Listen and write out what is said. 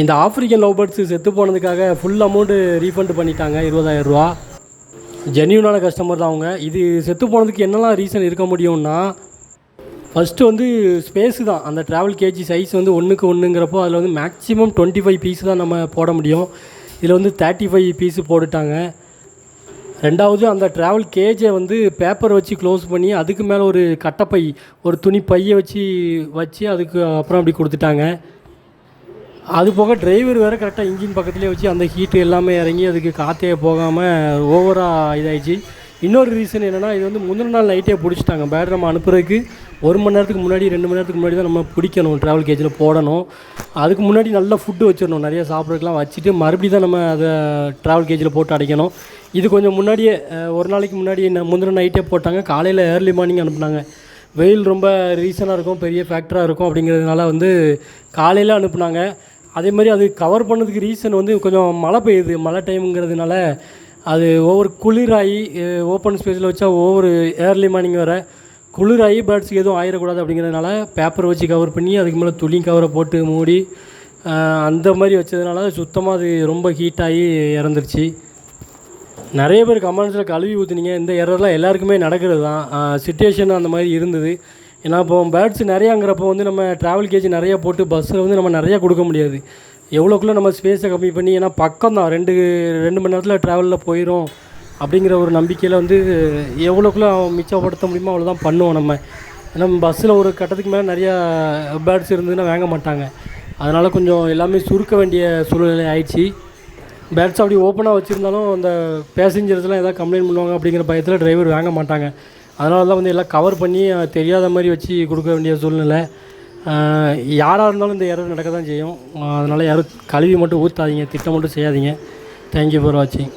இந்த African love birds செத்து போனதுக்காக full amount refund பண்ணிட்டாங்க இருபதாயிரரூவா ஜென்யூனான கஸ்டமர் தான் அவங்க. இது செத்து போனதுக்கு என்னெல்லாம் ரீசன் இருக்க முடியும்னா ஃபஸ்ட்டு வந்து ஸ்பேஸு தான். அந்த ட்ராவல் கேஜி சைஸ் வந்து ஒன்றுக்கு ஒன்றுங்கிறப்போ அதில் வந்து மேக்ஸிமம் டுவெண்ட்டி ஃபைவ் பீஸ் தான் நம்ம போட முடியும். இதில் வந்து தேர்ட்டி ஃபைவ் பீஸு போட்டுட்டாங்க. ரெண்டாவது அந்த ட்ராவல் கேஜை வந்து பேப்பர் வச்சு க்ளோஸ் பண்ணி அதுக்கு மேலே ஒரு கட்டைப்பை ஒரு துணி பையை வச்சு வச்சு அதுக்கு அப்புறம் அப்படி கொடுத்துட்டாங்க. அது போக டிரைவர் வேறு கரெக்டாக இன்ஜின் பக்கத்துலேயே வச்சு அந்த ஹீட்டு எல்லாமே இறங்கி அதுக்கு காற்றே போகாமல் ஓவராக இதாகிடுச்சு இன்னொரு ரீசன் என்னென்னா இது வந்து முந்தின நாள் நைட்டே பிடிச்சிட்டாங்க. பேட் நம்ம அனுப்புறதுக்கு ஒரு மணி நேரத்துக்கு முன்னாடி ரெண்டு மணி நேரத்துக்கு முன்னாடி தான் நம்ம பிடிக்கணும் ட்ராவல் கேஜில் போடணும். அதுக்கு முன்னாடி நல்லா ஃபுட்டு வச்சிடணும். நிறைய சாப்பிட்றதுக்கெலாம் வச்சுட்டு மறுபடியும் தான் நம்ம அதை ட்ராவல் கேஜில் போட்டு அடைக்கணும். இது கொஞ்சம் முன்னாடியே ஒரு நாளைக்கு முன்னாடி என்ன முந்தின நைட்டே போட்டாங்க. காலையில் ஏர்லி மார்னிங் அனுப்புனாங்க. வெயில் ரொம்ப ரீசனாக இருக்கும் பெரிய ஃபேக்டராக இருக்கும் அப்படிங்கிறதுனால வந்து காலையில் அனுப்புனாங்க. அதே மாதிரி அது கவர் பண்ணதுக்கு ரீசன் வந்து கொஞ்சம் மழை பெய்யுது. மழை டைமுங்கிறதுனால அது ஒவ்வொரு குளிராகி ஓப்பன் ஸ்பேஸில் வச்சா ஒவ்வொரு ஏர்லி மார்னிங் வர குளிராகி பேர்ட்ஸுக்கு எதுவும் ஆயிடக்கூடாது அப்படிங்கிறதுனால பேப்பர் வச்சு கவர் பண்ணி அதுக்கு மேலே துணி கவரை போட்டு மூடி அந்த மாதிரி வச்சதுனால சுத்தமாக அது ரொம்ப ஹீட்டாகி இறந்துருச்சு. நிறைய பேர் கமெண்ட்ஸில் கழுவி ஊற்றுனீங்க இந்த எரர்லாம் எல்லாருக்குமே நடக்கிறது தான் சுச்சுவேஷன் அந்த மாதிரி இருந்தது. ஏன்னா இப்போ பேர்ட்ஸ் நிறையாங்கிறப்போ வந்து நம்ம ட்ராவல் கேஜ் நிறையா போட்டு பஸ்ஸில் வந்து நம்ம நிறையா கொடுக்க முடியாது. எவ்வளோக்குள்ளே நம்ம ஸ்பேஸை கம்மி பண்ணி ஏன்னா பக்கம் தான் ரெண்டு ரெண்டு மணி நேரத்தில் ட்ராவலில் போயிடும் அப்படிங்கிற ஒரு நம்பிக்கையில் வந்து எவ்வளோக்குள்ளே மிச்சப்படுத்த முடியுமோ அவ்வளோ தான் பண்ணுவோம் நம்ம. ஏன்னா பஸ்ஸில் ஒரு கட்டத்துக்கு மேலே நிறையா பேர்ட்ஸ் இருந்ததுன்னா வாங்க மாட்டாங்க. அதனால் கொஞ்சம் எல்லாமே சுருக்க வேண்டிய சூழ்நிலை ஆயிடுச்சு. பேட்ஸ் அப்படி ஓப்பனாக வச்சுருந்தாலும் அந்த பேசஞ்சர்ஸ்லாம் எதாவது கம்ப்ளைண்ட் பண்ணுவாங்க அப்படிங்கிற பயத்தில் டிரைவர் வாங்க மாட்டாங்க. அதனால தான் வந்து எல்லாம் கவர் பண்ணி தெரியாத மாதிரி வச்சு கொடுக்க வேண்டிய சூழ்நிலை. யாராக இருந்தாலும் இந்த எரர் நடக்க தான் செய்யும் அதனால் யாரும் கழுவி மட்டும் ஊற்றாதீங்க திட்டம் மட்டும் செய்யாதீங்க. தேங்க்யூ ஃபார் வாட்சிங்